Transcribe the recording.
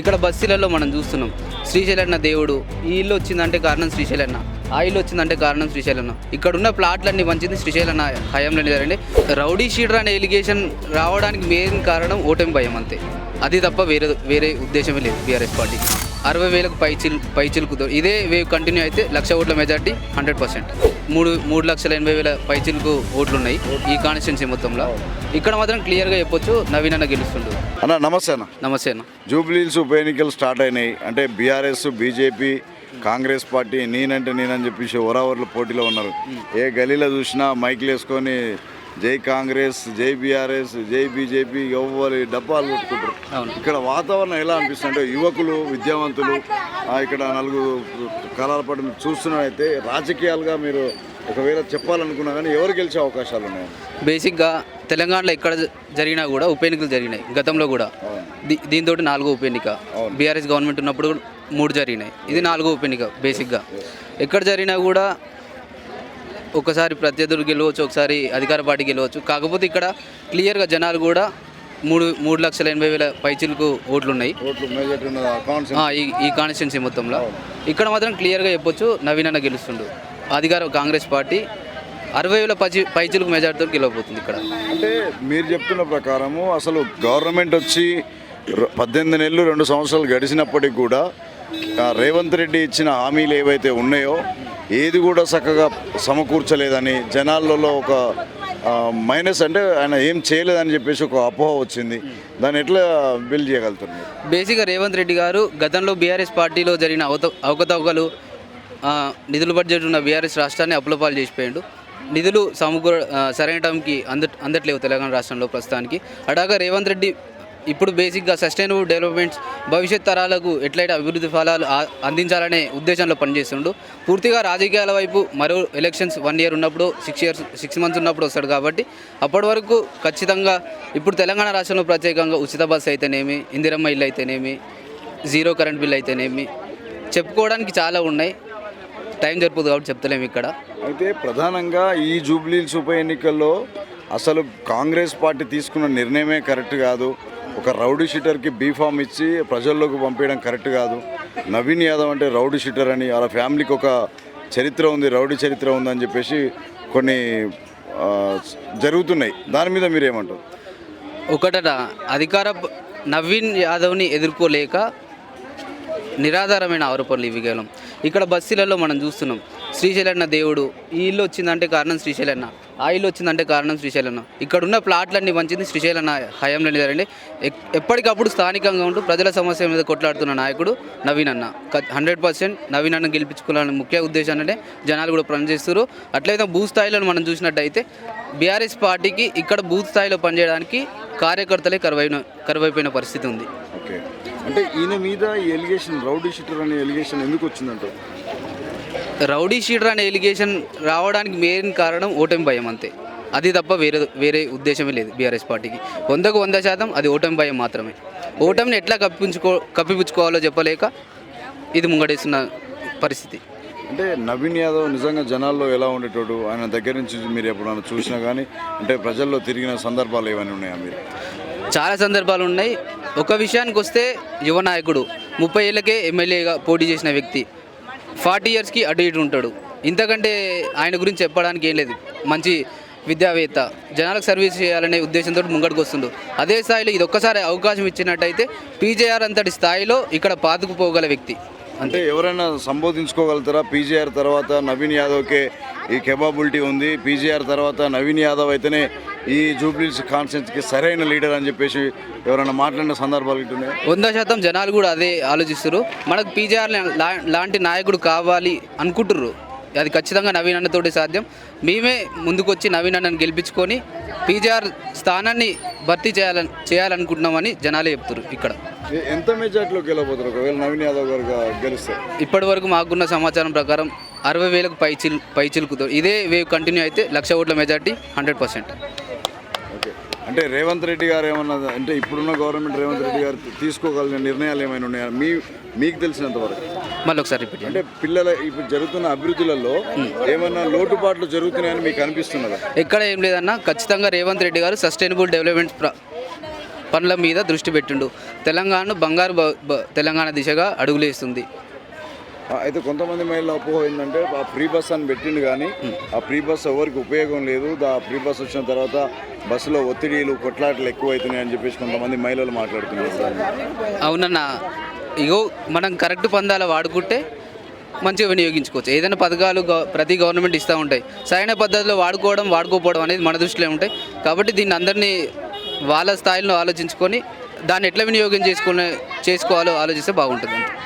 ఇక్కడ బస్సులలో మనం చూస్తున్నాం శ్రీశైలన్న దేవుడు. ఈ ఇల్లు వచ్చిందంటే కారణం శ్రీశైలన్న. ఆ ఇల్లు వచ్చిందంటే కారణం శ్రీశైలన్న. ఇక్కడ ఉన్న ప్లాట్లన్నీ మంచిది శ్రీశైలన్న హయాంలో లేదండి. రౌడీ షీటర్ అనే ఎలిగేషన్ రావడానికి మెయిన్ కారణం ఓటమి భయం అంతే. అది తప్ప వేరే వేరే ఉద్దేశమే లేదు బీఆర్ఎస్ పార్టీకి. అరవై వేలకు పైచిల్ పైచిలుకు ఇదే వేవ్ కంటిన్యూ అయితే లక్ష ఓట్ల మెజార్టీ హండ్రెడ్ పర్సెంట్ మూడు మూడు లక్షల ఎనభై వేల పైచిలకు ఓట్లు ఉన్నాయి ఈ కాన్స్టిట్యున్సీ మొత్తంలో. ఇక్కడ మాత్రం క్లియర్గా చెప్పొచ్చు నవీన్ అన్న గెలుస్తుండు. అన్న నమస్తే అన్న. నమస్తే అన్న. జూబ్లీహిల్స్ ఉప ఎన్నికలు స్టార్ట్ అయినాయి. అంటే బీఆర్ఎస్ బీజేపీ కాంగ్రెస్ పార్టీ నేనంటే నేనని చెప్పేసి ఓరావర్ల పోటీలో ఉన్నారు. ఏ గలీలో చూసినా మైక్లు వేసుకొని జై కాంగ్రెస్ జై బీఆర్ఎస్ జై బీజేపీ ఎవ్వరి డబ్బాలు కొట్టుకుంటారు. అవును. ఇక్కడ వాతావరణం ఎలా అనిపిస్తుంది అంటే యువకులు విద్యావంతులు ఇక్కడ నలుగురు కళల పాటు మీరు చూస్తున్నట్టయితే రాజకీయాలుగా మీరు ఒకవేళ చెప్పాలనుకున్నా కానీ ఎవరు గెలిచే అవకాశాలు ఉన్నాయి? బేసిక్గా తెలంగాణలో ఎక్కడ జరిగినా కూడా ఉప ఎన్నికలు జరిగినాయి. గతంలో కూడా. దీ దీంతో నాలుగో ఉప ఎన్నిక. బీఆర్ఎస్ గవర్నమెంట్ ఉన్నప్పుడు కూడా మూడు జరిగినాయి. ఇది నాలుగో ఉప ఎన్నిక బేసిక్గా. ఎక్కడ జరిగినా కూడా ఒకసారి ప్రత్యర్థులు గెలవచ్చు ఒకసారి అధికార పార్టీ గెలవచ్చు. కాకపోతే ఇక్కడ క్లియర్గా జనాలు కూడా మూడు మూడు లక్షల ఎనభై వేల పైచిలకు ఓట్లు ఉన్నాయి ఈ ఈ కాన్స్టిట్యున్సీ మొత్తంలో. ఇక్కడ మాత్రం క్లియర్గా చెప్పొచ్చు నవీన్ అన్న గెలుస్తుండు. అధికార కాంగ్రెస్ పార్టీ అరవై వేల పచి పైచిలకు మెజార్టీతో గెలవబోతుంది ఇక్కడ. అంటే మీరు చెప్తున్న ప్రకారము అసలు గవర్నమెంట్ వచ్చి పద్దెనిమిది నెలలు రెండు సంవత్సరాలు గడిచినప్పటికి కూడా రేవంత్ రెడ్డి ఇచ్చిన హామీలు ఏవైతే ఉన్నాయో ఏది కూడా చక్కగా సమకూర్చలేదని జనాలలో ఒక మైనస్ అంటే ఆయన ఏం చేయలేదని చెప్పేసి ఒక అపోహ వచ్చింది. దాన్ని ఎట్లా బిల్డ్ చేయగలుగుతున్నారు? బేసిక్గా రేవంత్ రెడ్డి గారు గతంలో బీఆర్ఎస్ పార్టీలో జరిగిన అవత అవకతవకలు నిధులు నిధుల బడ్జెట్ ఉన్న బీఆర్ఎస్ రాష్ట్రాన్ని అప్పులపాలు చేసిపోయాడు. నిధులు సమకూర సరైన టైంకి అంద అందట్లేవు తెలంగాణ రాష్ట్రంలో ప్రస్తుతానికి. అడాగా రేవంత్ రెడ్డి ఇప్పుడు బేసిక్గా సస్టైనబుల్ డెవలప్మెంట్స్ భవిష్యత్ తరాలకు ఎట్లయితే అభివృద్ధి ఫలాలు అందించాలనే ఉద్దేశంలో పనిచేస్తుండు. పూర్తిగా రాజకీయాల వైపు మరో ఎలక్షన్స్ వన్ ఇయర్ ఉన్నప్పుడు సిక్స్ ఇయర్స్ సిక్స్ మంత్స్ ఉన్నప్పుడు వస్తాడు కాబట్టి అప్పటి వరకు ఖచ్చితంగా ఇప్పుడు తెలంగాణ రాష్ట్రంలో ప్రత్యేకంగా ఉచిత బస్సు అయితేనేమి ఇందిరమ్మ ఇల్లు అయితేనేమి జీరో కరెంట్ బిల్ అయితేనేమి చెప్పుకోవడానికి చాలా ఉన్నాయి. టైం జరుపుతుంది కాబట్టి చెప్తలేము ఇక్కడ. అయితే ప్రధానంగా ఈ జూబ్లీహిల్స్ ఉప ఎన్నికల్లో అసలు కాంగ్రెస్ పార్టీ తీసుకున్న నిర్ణయమే కరెక్ట్ కాదు. ఒక రౌడీ షీటర్కి బీఫామ్ ఇచ్చి ప్రజల్లోకి పంపించడం కరెక్ట్ కాదు. నవీన్ యాదవ్ అంటే రౌడీ షీటర్ అని వాళ్ళ ఫ్యామిలీకి ఒక చరిత్ర ఉంది రౌడీ చరిత్ర ఉందని చెప్పేసి కొన్ని జరుగుతున్నాయి. దాని మీద మీరేమంటారు? ఒకటట అధికార నవీన్ యాదవ్ని ఎదుర్కోలేక నిరాధారమైన ఆరోపణలు ఇవి కేవలం. ఇక్కడ బస్సులలో మనం చూస్తున్నాం శ్రీశైలన్న దేవుడు ఈ ఇల్లు వచ్చిందంటే కారణం శ్రీశైలన్న. ఆయిల్ వచ్చిందంటే కారణం శ్రీశైలన ఇక్కడ ఉన్న ప్లాట్లన్నీ మంచిది శ్రీశైలన్న హయాంలో లేదండి ఎక్- ఎప్పటికప్పుడు స్థానికంగా ఉంటూ ప్రజల సమస్య మీద కొట్లాడుతున్న నాయకుడు నవీన్ అన్న. హండ్రెడ్ పర్సెంట్ నవీన్ అన్న గెలిపించుకోవాలని ముఖ్య ఉద్దేశాన్ని జనాలు కూడా పనిచేస్తారు అట్లయితే భూ స్థాయిలో మనం చూసినట్టయితే బీఆర్ఎస్ పార్టీకి ఇక్కడ బూత్ స్థాయిలో పనిచేయడానికి కార్యకర్తలే కరువైన కరువైపోయిన పరిస్థితి ఉంది. అంటే ఈయన మీద ఈ ఎలిగేషన్ రౌడీ షీటర్ అనే ఎలిగేషన్ ఎందుకు వచ్చిందంటారు? రౌడీ షీటర్ అనే ఎలిగేషన్ రావడానికి మెయిన్ కారణం ఓటమి భయం అంతే. అది తప్ప వేరే వేరే ఉద్దేశమే లేదు బీఆర్ఎస్ పార్టీకి. వందకు వంద శాతం అది ఓటమి భయం మాత్రమే. ఓటమిని ఎట్లా కప్పించుకో కప్పిపుచ్చుకోవాలో చెప్పలేక ఇది ముంగడేస్తున్న పరిస్థితి. అంటే నవీన్ యాదవ్ నిజంగా జనాల్లో ఎలా ఉండేటోడు ఆయన దగ్గర నుంచి మీరు ఎప్పుడైనా చూసినా కానీ అంటే ప్రజల్లో తిరిగిన సందర్భాలు ఏమైనా ఉన్నాయా మీరు? చాలా సందర్భాలు ఉన్నాయి. ఒక విషయానికి వస్తే యువ నాయకుడు ముప్పై ఏళ్ళకే ఎమ్మెల్యేగా పోటీ చేసిన వ్యక్తి ఫార్టీ ఇయర్స్కి అటు ఇటు ఉంటాడు. ఇంతకంటే ఆయన గురించి చెప్పడానికి ఏం లేదు. మంచి విద్యావేత్త. జనాలకు సర్వీస్ చేయాలనే ఉద్దేశంతో ముంగడికి వస్తుండు. అదే స్థాయిలో ఇది ఒక్కసారి అవకాశం ఇచ్చినట్టయితే పీజేఆర్ అంతటి స్థాయిలో ఇక్కడ పాతుకుపోగల వ్యక్తి. అంటే ఎవరైనా సంబోధించుకోగలుగుతారా? పీజీఆర్ తర్వాత నవీన్ యాదవ్కే ఈ కెపాబిలిటీ ఉంది. పీజీఆర్ తర్వాత నవీన్ యాదవ్ అయితేనే ఈ జూబ్లీస్ కాన్ఫరెన్స్కి సరైన లీడర్ అని చెప్పేసి ఎవరైనా మాట్లాడిన సందర్భాలు ఇటున్నాయి వంద శాతం జనాలు కూడా అదే ఆలోచిస్తారు మనకు పీజేఆర్ లాంటి నాయకుడు కావాలి అనుకుంటుర్రు. అది ఖచ్చితంగా నవీన్ అన్నతోటి సాధ్యం. మేమే ముందుకొచ్చి నవీన్ అన్నని గెలిపించుకొని పీజేఆర్ స్థానాన్ని భర్తీ చేయాలని చేయాలనుకుంటున్నామని జనాలే చెప్తారు ఇక్కడ. ఎంత మెజార్టీలోకి వెళ్ళబోతారు ఒకవేళ నవీన్ యాదవ్ గారు గెలిస్తే. ఇప్పటి వరకు మాకున్న సమాచారం ప్రకారం అరవై వేలకు పైచిల్ పైచిలుకుతో ఇదే వేవ్ కంటిన్యూ అయితే లక్ష ఓట్ల మెజార్టీ హండ్రెడ్ పర్సెంట్. అంటే రేవంత్ రెడ్డి గారు ఏమన్నా అంటే ఇప్పుడున్న గవర్నమెంట్ రేవంత్ రెడ్డి గారు తీసుకోగలిగిన నిర్ణయాలు ఏమైనా ఉన్నాయా? మీ మీకు తెలిసినంత వరకు. మళ్ళీ ఒకసారి రిపీట్ అంటే పిల్లల ఇప్పుడు జరుగుతున్న అభివృద్ధులలో ఏమన్నా లోటుపాట్లు జరుగుతున్నాయని మీకు అనిపిస్తున్నదా? ఎక్కడ ఏం లేదన్నా ఖచ్చితంగా రేవంత్ రెడ్డి గారు సస్టైనబుల్ డెవలప్మెంట్ పనుల మీద దృష్టి పెట్టిండు. తెలంగాణను బంగారు తెలంగాణ దిశగా అడుగులేస్తుంది. అయితే కొంతమంది మహిళల అపోహ ఏంటంటే ఆ ఫ్రీ బస్ అని పెట్టిండు కానీ ఆ ఫ్రీ బస్ ఎవరికి ఉపయోగం లేదు. ఆ ఫ్రీ బస్ వచ్చిన తర్వాత బస్సులో ఒత్తిడిలు కొట్లాటలు ఎక్కువైతున్నాయి అని చెప్పేసి కొంతమంది మహిళలు మాట్లాడుతున్నారు. అవునన్న ఇగో మనం కరెక్ట్ పందాలు వాడుకుంటే మంచిగా వినియోగించుకోవచ్చు. ఏదైనా పథకాలు ప్రతి గవర్నమెంట్ ఇస్తూ ఉంటాయి. సరైన పద్ధతిలో వాడుకోవడం వాడుకోపోవడం అనేది మన దృష్టిలో ఉంటాయి. కాబట్టి దీన్ని అందరినీ వాళ్ళ స్థాయిలో ఆలోచించుకొని దాన్ని ఎట్లా వినియోగం చేసుకునే చేసుకోవాలో ఆలోచిస్తే బాగుంటుంది